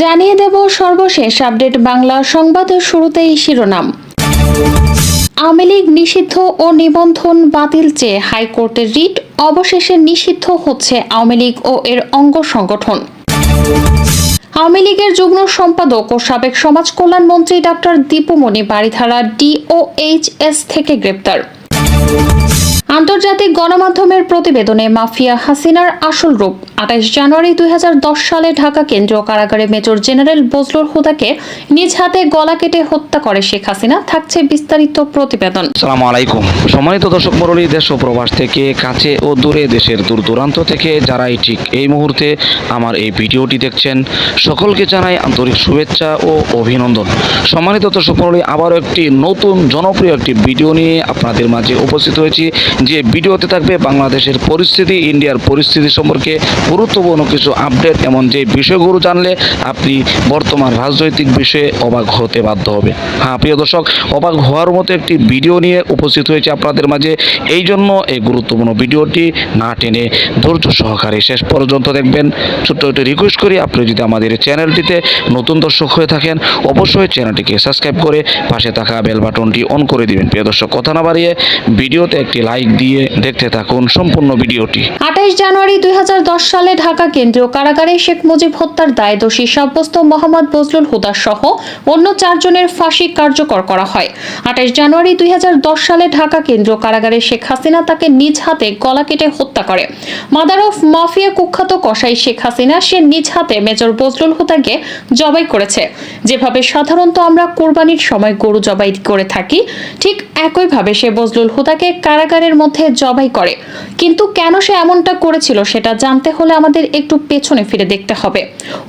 জানিয়ে দেব সর্বশেষ আপডেট বাংলা সংবাদের শুরুতেই শিরোনাম। আওয়ামী লীগ নিষিদ্ধ ও নিবন্ধন বাতিল চেয়ে হাইকোর্টের রিট, অবশেষে নিষিদ্ধ হচ্ছে আওয়ামী লীগ ও এর অঙ্গ সংগঠন। আওয়ামী লীগের যুগ্ম সম্পাদক ও সাবেক সমাজ কল্যাণ মন্ত্রী ডক্টর দীপুমণি বাড়িধারা ডিওএইচএস থেকে গ্রেপ্তার। আন্তর্জাতিক গণমাধ্যমের প্রতিবেদনে মাফিয়া হাসিনার আসল রূপ। আঠাইশ জানুয়ারি দু হাজার দশ সালে ঢাকা কেন্দ্রীয় কারাগারে মেজর জেনারেল বজলুর হুদাকে নিজ হাতে গলা কেটে হত্যা করে শেখ হাসিনা থাকছে বিস্তারিত প্রতিবেদন। সালামু আলাইকুম। সম্মানিত দর্শক মরলী দেশ ও প্রবাস থেকে কাছে ও দূরে, দেশের দূর দূরান্ত থেকে যারাই ঠিক এই মুহূর্তে আমার এই ভিডিওটি দেখছেন, সকলকে জানাই আন্তরিক শুভেচ্ছা ও অভিনন্দন। সম্মানিত দর্শক মরলী আবারও একটি নতুন, জনপ্রিয় একটি ভিডিও নিয়ে আপনাদের মাঝে উপস্থিত হয়েছি। যে ভিডিওতে থাকবে বাংলাদেশের পরিস্থিতি, ইন্ডিয়ার পরিস্থিতি সম্পর্কে গুরুত্বপূর্ণ কিছু আপডেট এমন যে বিষয়গুলো জানলে আপনি বর্তমান রাজনৈতিক বিষয়ে অবাক হতে বাধ্য হবে হ্যাঁ প্রিয় দর্শক, অবাক হওয়ার মতো একটি ভিডিও নিয়ে উপস্থিত হয়েছে আপনাদের মাঝে। এই জন্য এই গুরুত্বপূর্ণ ভিডিওটি না টেনে ধৈর্য সহকারে শেষ পর্যন্ত দেখবেন। ছোট্ট একটি রিকোয়েস্ট করি, আপনি যদি আমাদের চ্যানেলটিতে নতুন দর্শক হয়ে থাকেন, অবশ্যই চ্যানেলটিকে সাবস্ক্রাইব করে পাশে থাকা বেল বাটনটি অন করে দিবেন। প্রিয় দর্শক, কথা না বাড়িয়ে ভিডিওতে একটি লাইক দিয়ে দেখতে থাকুন সম্পূর্ণ ভিডিওটি। আঠাইশ জানুয়ারি দুই সালে ঢাকা কেন্দ্রীয় কারাগারে শেখ মুজিব হত্যার দায় দোষী সাব্যস্ত মোহাম্মদ বজলুল হুদা সহ অন্য চারজনের ফাঁসি কার্যকর করা হয়। আঠাইশ জানুয়ারি দুই সালে ঢাকা কেন্দ্রীয় কারাগারে শেখ হাসিনা তাকে নিজ হাতে গলা কেটে হত্যা করে। মাদার অফ মাফিয়া কুখ্যাত কসাই শেখ হাসিনা সে নিজ হাতে মেজর বজলুল হুদাকে জবাই করেছে। যেভাবে সাধারণত আমরা কোরবানির সময় গরু জবাই করে থাকি, ঠিক একইভাবে সে বজলুল হুদাকে কারাগারের মধ্যে জবাই করে। কিন্তু কেন সে এমনটা করেছিল সেটা জানতে হলে আমাদের একটু পেছনে ফিরে দেখতে হবে।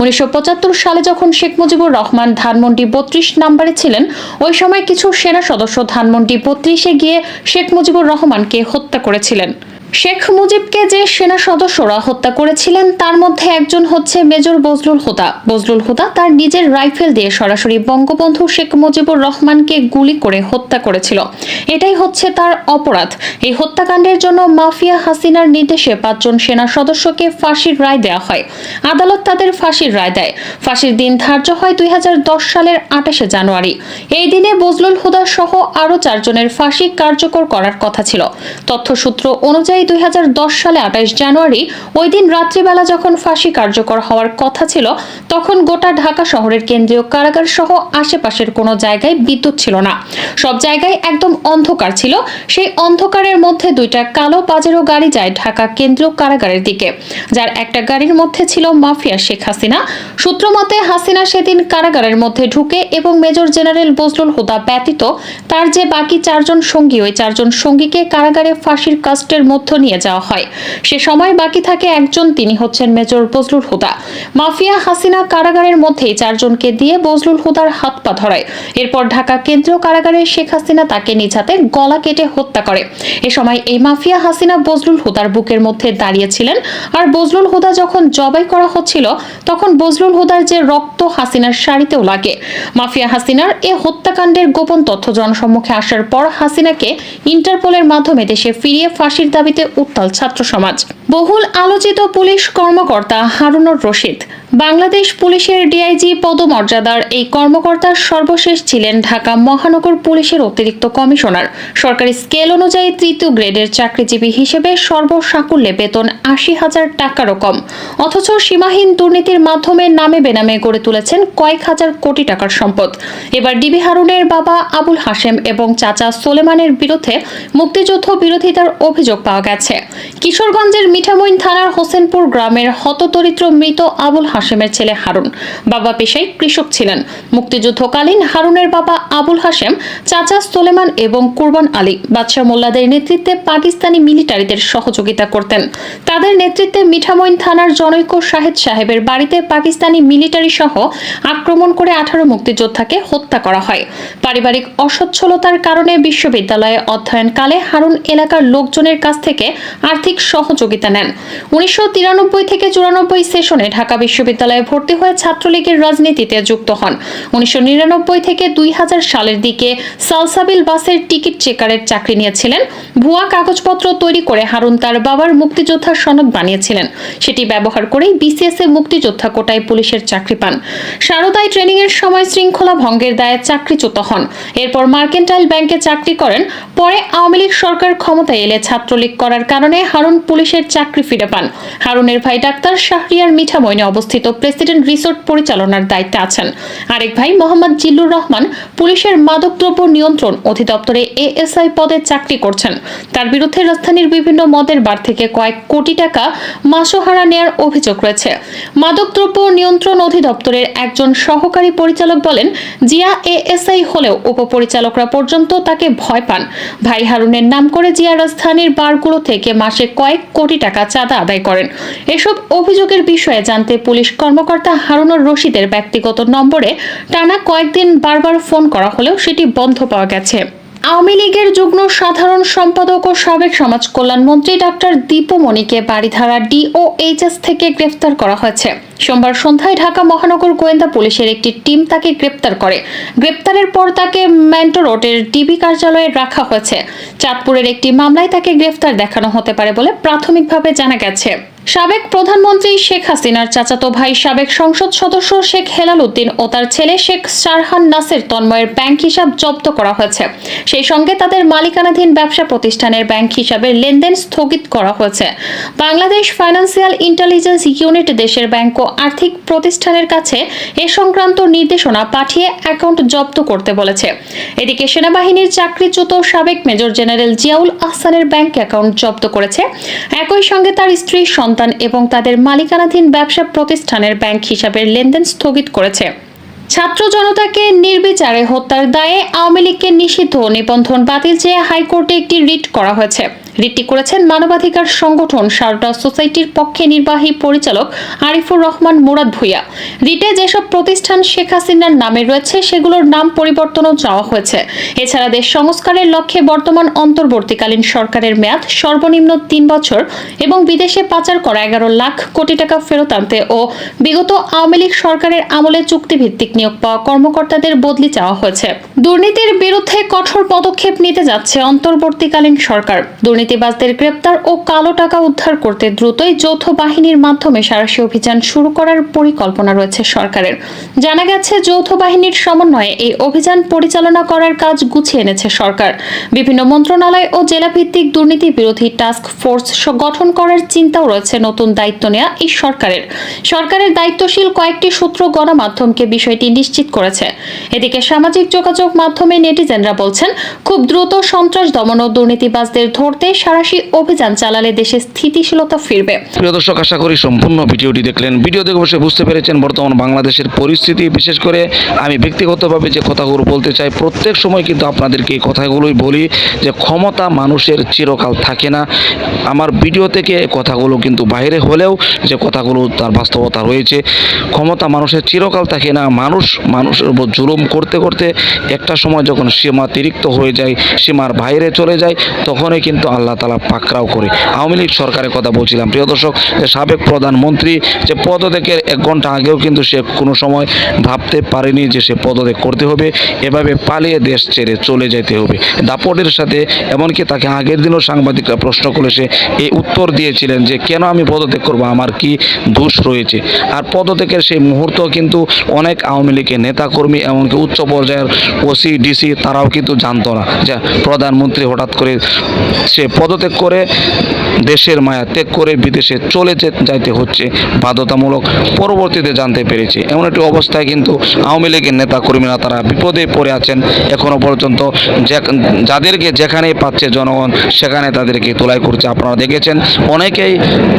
উনিশশো পঁচাত্তর সালে যখন শেখ মুজিবুর রহমান ধানমন্ডি বত্রিশ নাম্বারে ছিলেন, ওই সময় কিছু সেনা সদস্য ধানমন্ডি বত্রিশে গিয়ে শেখ মুজিবুর রহমানকে হত্যা করেছিলেন। শেখ মুজিবকে যে সেনা সদস্যরা হত্যা করেছিলেন, তার মধ্যে একজন হচ্ছে মেজর বজলুল হুদা। বজলুল হুদা তার নিজের রাইফেল দিয়ে সরাসরি বঙ্গবন্ধু শেখ মুজিবুর রহমানকে গুলি করে হত্যা করেছিল। এটাই হচ্ছে তার অপরাধ। এই হত্যাকাণ্ডের জন্য মাফিয়া হাসিনার নির্দেশে পাঁচজন সেনা সদস্যকে ফাঁসির রায় দেওয়া হয়। আদালত তাদের ফাঁসির রায় দেয়। ফাঁসির দিন ধার্য হয় দুই হাজার দশ সালের আঠাশে জানুয়ারি। এই দিনে বজলুল হুদা সহ আরও চারজনের ফাঁসি কার্যকর করার কথা ছিল। তথ্যসূত্র অনুযায়ী দুই হাজার দশ সালে আঠাইশ জানুয়ারি, ওই দিন রাত্রিবেলা যখন ফাঁসি কার্যকর হওয়ার কথা ছিল, তখন গোটা ঢাকা শহরের কেন্দ্রীয় কারাগার সহ আশেপাশের কোনো জায়গায় বিদ্যুৎ ছিল না। সব জায়গায় একদম অন্ধকার ছিল। সেই অন্ধকারের মধ্যে দুইটা কালো পাজেরো গাড়ি যায় ঢাকা কেন্দ্রীয় কারাগারের দিকে। যার একটা গাড়ির মধ্যে ছিল মাফিয়া শেখ হাসিনা। সূত্রমতে হাসিনা সেদিন কারাগারের মধ্যে ঢুকে এবং মেজর জেনারেল বজলুল হুদা ব্যতীত তার যে বাকি চারজন সঙ্গী, ওই চারজন সঙ্গীকে কারাগারে ফাঁসির কাস্টের মধ্য নিয়ে যাওয়া হয়। সে সময় বাকি থাকে একজন, তিনি হচ্ছেন মেজর বজলুল হুদা। মাফিয়া হাসিনা কারাগারের মধ্যেই চারজনকে দিয়ে বজলুল হুদার হাত পা ধরায়। এরপর ঢাকা কেন্দ্রীয় কারাগারে শেখ হাসিনা তাকে নিজ হাতে গলা কেটে হত্যা করে। এ সময় এই মাফিয়া হাসিনা বজলুল হুদার বুকের মধ্যে দাঁড়িয়েছিলেন। আর বজলুল হুদা যখন জবাই করা হচ্ছিল, তখন বজলুল হুদার যে রক্ত হাসিনার শাড়িতেও লাগে। মাফিয়া হাসিনার এ হত্যাকাণ্ডের গোপন তথ্য জনসম্মুখে আসার পর হাসিনাকে ইন্টারপোলের মাধ্যমে দেশে ফিরিয়ে ফাঁসির দাবিতে উত্তাল ছাত্র সমাজ। বহুল আলোচিত পুলিশ কর্মকর্তা হারুনুর রশিদ বাংলাদেশ পুলিশের ডিআইজি পদমর্যাদার এই কর্মকর্তার সর্বশেষ ছিলেন ঢাকা মহানগর পুলিশের অতিরিক্ত কমিশনার। সরকারি স্কেল অনুযায়ী তৃতীয় গ্রেডের চাকরিজীবী হিসেবে সর্বসাকুল্যে বেতন আশি হাজার টাকারও কম। অথচ সীমাহীন দুর্নীতির মাধ্যমে নামে বেনামে গড়ে তুলেছেন কয়েক হাজার কোটি টাকার সম্পদ। এবার ডিবি হারুনের বাবা আবুল হাশেম এবং চাচা সোলেমানের বিরুদ্ধে মুক্তিযুদ্ধ বিরোধিতার অভিযোগ পাওয়া গেছে। কিশোরগঞ্জের মিঠামইন থানার হোসেনপুর গ্রামের হতদরিদ্র মৃত আবুল হাশেমের ছেলে হারুন। বাবা পেশায় কৃষক ছিলেন। মুক্তিযুদ্ধকালীন হারুনের বাবা আবুল হাশেম, চাচা সোলেমান এবং কুরবান আলী বাদশাহ মোল্লাদের নেতৃত্বে পাকিস্তানি মিলিটারিদের সহযোগিতা করতেন। তাদের নেতৃত্বে মিঠামইন থানার জনৈক শাহেদ সাহেবের বাড়িতে পাকিস্তানি মিলিটারি সহ আক্রমণ করে আঠারো মুক্তিযোদ্ধাকে হত্যা করা হয়। পারিবারিক অসচ্ছলতার কারণে বিশ্ববিদ্যালয়ে অধ্যয়নকালে হারুন এলাকার লোকজনের কাছ থেকে আর্থিক সহযোগিতা নেন। উনিশশো তিরানব্বই থেকে চুরানব্বই সেশনে ঢাকা বিশ্ববিদ্যালয় বিশ্ববিদ্যালয়ে ভর্তি হয়ে ছাত্রলীগের রাজনীতিতে যুক্ত হন। উনিশশো নিরানব্বই থেকে দুই হাজার সালের দিকে সালসাবিল বাসের টিকিট চেকারের চাকরি নিয়েছিলেন। ভুয়া কাগজপত্র তৈরি করে হারুন তার বাবার মুক্তিযোদ্ধার সনদ বানিয়েছিলেন। সেটি ব্যবহার করেই বিসিএস এ মুক্তিযোদ্ধা কোটায় পুলিশের চাকরি পান। সারদায় ট্রেনিং এর সময় শৃঙ্খলা ভঙ্গের দায়ে চাকরিচ্যুত হন। এরপর মার্কেন্টাইল ব্যাংকে চাকরি করেন। পরে আওয়ামী লীগ সরকার ক্ষমতায় এলে ছাত্রলীগ করার কারণে হারুন পুলিশের চাকরি ফিরে পান। হারুনের ভাই ডাক্তার শাহরিয়ার মিঠামইনে অবস্থিত প্রেসিডেন্ট রিসোর্ট পরিচালনার দায়িত্বে আছেন। আরেক ভাই মোহাম্মদ জিল্লুর রহমান পুলিশের মাদকদ্রব্য নিয়ন্ত্রণ অধিদপ্তরে এএসআই পদে চাকরি করছেন। তার বিরুদ্ধে রাজধানীর বিভিন্ন মদের বার থেকে কয়েক কোটি টাকা মাসোহারা নেয়ার অভিযোগ রয়েছে। মাদকদ্রব্য নিয়ন্ত্রণ অধিদপ্তরের একজন সহকারী পরিচালক বলেন, জিয়া এএসআই হলেও উপপরিচালকরা পর্যন্ত তাকে ভয় পান। ভাই হারুনের নাম করে জিয়া রাজধানীর বারগুলো থেকে মাসে কয়েক কোটি টাকা চাঁদা আদায় করেন। এসব অভিযোগের বিষয়ে জানতে পুলিশ কর্মকর্তা হারুনুর রশিদের ব্যক্তিগত নম্বরে টানা কয়েকদিন বারবার ফোন করা হলেও সেটি বন্ধ পাওয়া গেছে। আওয়ামী লীগের যুগ্ম সাধারণ সম্পাদক ও সাবেক সমাজ কল্যাণ মন্ত্রী ডাক্তার দীপুমণিকে বাড়িধারা ডিওএইচএস থেকে গ্রেফতার করা হয়েছে। সোমবার সন্ধ্যায় ঢাকা মহানগর গোয়েন্দা পুলিশের একটি টিম তাকে গ্রেপ্তার করে। গ্রেপ্তারের পর তাকে ম্যান্টো রোডের ডিবি কার্যালয়ে রাখা হয়েছে। চাঁদপুরের একটি মামলায় তাকে গ্রেফতার দেখানো হতে পারে বলে প্রাথমিকভাবে জানা গেছে। সাবেক প্রধানমন্ত্রী শেখ হাসিনার চাচাতো ভাই, সাবেক সংসদ সদস্য শেখ হেলাল উদ্দিন ও তার ছেলে শেখ সারহান নাসের তন্ময়ের ব্যাংক হিসাব জব্দ করা হয়েছে। সেই সঙ্গে তাদের মালিকানাধীন ব্যবসা প্রতিষ্ঠানের ব্যাংক হিসাবের লেনদেন স্থগিত করা হয়েছে। বাংলাদেশ ফাইন্যান্সিয়াল ইন্টেলিজেন্স ইউনিট দেশের ব্যাংক ও আর্থিক প্রতিষ্ঠানের কাছে এ সংক্রান্ত নির্দেশনা পাঠিয়ে অ্যাকাউন্ট জব্দ করতে বলেছে। এদিকে সেনাবাহিনীর চাকরিচ্যুত সাবেক মেজর জেনারেল জিয়াউল আহসানের ব্যাংক অ্যাকাউন্ট জব্দ করেছে। একই সঙ্গে তার স্ত্রী সন্তান এবং তাদের মালিকানাধীন ব্যবসা প্রতিষ্ঠানের ব্যাংক হিসাবের লেনদেন স্থগিত করেছে। ছাত্র জনতাকে নির্বিচারে হত্যার দায়ে আওয়ামী লীগকে নিষিদ্ধ নিবন্ধন বাতিল চেয়ে হাইকোর্টে একটি রিট করা হয়েছে। রিটটি করেছেন মানবাধিকার সংগঠন সারদা সোসাইটির পক্ষে নির্বাহী পরিচালক আরিফুর রহমান মুরাদ ভুইয়া। রিটে যেসব প্রতিষ্ঠান শেখ হাসিনার নামে রয়েছে, সেগুলোর নাম পরিবর্তনও চাওয়া হয়েছে। এছাড়া দেশ সংস্কারের লক্ষ্যে বর্তমান অন্তর্বর্তীকালীন সরকারের মেয়াদ সর্বনিম্ন তিন বছর এবং বিদেশে পাচার করা এগারো লাখ কোটি টাকা ফেরত আনতে ও বিগত আওয়ামী লীগ সরকারের আমলে চুক্তিভিত্তিক নিয়োগ পাওয়া কর্মকর্তাদের বদলি চাওয়া হয়েছে। দুর্নীতির বিরুদ্ধে কঠোর পদক্ষেপ নিতে যাচ্ছে অন্তর্বর্তীকালীন সরকার। দুর্নীতিবাজদের গ্রেপ্তার ও কালো টাকা উদ্ধার করতে দ্রুতই যৌথ বাহিনীর মাধ্যমে সারাশি অভিযান শুরু করার পরিকল্পনা রয়েছে সরকারের। জানা গেছে, যৌথ বাহিনীর সমন্বয়ে এই অভিযান পরিচালনা করার কাজ গুছিয়ে এনেছে সরকার। বিভিন্ন মন্ত্রণালয় ও জেলা ভিত্তিক দুর্নীতি বিরোধী টাস্ক ফোর্স গঠন করার চিন্তাও রয়েছে নতুন দায়িত্ব নেওয়া এই সরকারের। সরকারের দায়িত্বশীল কয়েকটি সূত্র গণমাধ্যমকে বিষয়টি নিশ্চিত করেছে। এদিকে সামাজিক যোগাযোগ মাধ্যমে নেটিজেনরা বলছেন, খুব দ্রুত সন্ত্রাস দমন ও দুর্নীতিবাজদের ধরতে সারাশি অভিযান চালালে দেশে স্থিতিশীলতা ফিরবে। প্রিয় দর্শক, আশা করি সম্পূর্ণ ভিডিওটি দেখলেন। ভিডিও দেখে অবশ্যই বুঝতে পেরেছেন বর্তমান বাংলাদেশের পরিস্থিতি। বিশেষ করে আমি ব্যক্তিগতভাবে যে কথাগুলো বলতে চাই, প্রত্যেক সময় কিন্তু আপনাদেরকে এই কথাগুলোই বলি যে ক্ষমতা মানুষের চিরকাল থাকে না। আমার ভিডিও থেকে কথাগুলো কিন্তু বাইরে হলেও যে কথাগুলো তার বাস্তবতা রয়েছে, ক্ষমতা মানুষের চিরকাল থাকে না। মানুষ, মানুষের উপর জুলুম করতে করতে একটা সময় যখন সীমাতিরিক্ত হয়ে যায়, সীমার বাইরে চলে যায়, তখনই কিন্তু আল্লাহ তালা পাকড়াও করে। আওয়ামী লীগ সরকারের কথা বলছিলাম। প্রিয় দর্শক সাবেক প্রধানমন্ত্রী, যে পদত্যাগের এক ঘণ্টা আগেও কিন্তু সে কোনো সময় ভাবতে পারেনি যে সে পদত্যাগ করতে হবে। এভাবে পালিয়ে দেশ ছেড়ে চলে যেতে হবে। দাপটের সাথে, এমনকি তাকে আগের দিনও সাংবাদিকরা প্রশ্ন করে সে এই উত্তর দিয়েছিলেন যে, কেন আমি পদত্যাগ করব? আমার কি দোষ রয়েছে? আর পদত্যাগের সেই মুহূর্ত কিন্তু অনেক আওয়ামী লীগের নেতাকর্মী, এমনকি উচ্চ পর্যায়ের ওসি, ডিসি, তারাও কিন্তু জানতো না। যে প্রধানমন্ত্রী হঠাৎ করে সে পদত্যাগ করে দেশের মায়া ত্যাগ করে বিদেশে চলে যাইতে হচ্ছে, বাধ্যতামূলক পরবর্তীতে জানতে পেরেছি। এমন একটি অবস্থায় কিন্তু আওয়ামী লীগের নেতাকর্মীরা তারা বিপদে পড়ে আছেন। এখনও পর্যন্ত যাদেরকে যেখানেই পাচ্ছে জনগণ, সেখানে তাদেরকে তোলাই করছে। আপনারা দেখেছেন, অনেকেই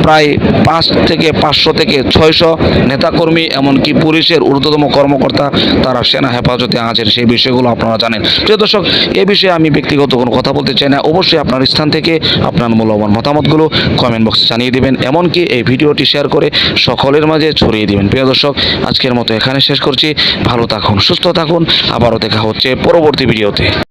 প্রায় পাঁচ থেকে পাঁচশো থেকে ছয়শো নেতাকর্মী, এমনকি পুলিশের ঊর্ধ্বতম কর্মকর্তা তারা সেনা হেফাজতে আছেন। সেই বিষয়গুলো আপনারা জানেন। প্রিয় দর্শক, এ বিষয়ে আমি ব্যক্তিগত কোনো কথা বলতে চাই না। অবশ্যই আপনার স্থান থেকে আপনার মূল্যবান মতামতগুলো কমেন্ট বক্সে জানিয়ে দেবেন। এমনকি এই ভিডিওটি শেয়ার করে সকলের মাঝে ছড়িয়ে দিবেন। প্রিয় দর্শক, আজকের মতো এখানে শেষ করছি। ভালো থাকুন, সুস্থ থাকুন। আবারও দেখা হচ্ছে পরবর্তী ভিডিওতে।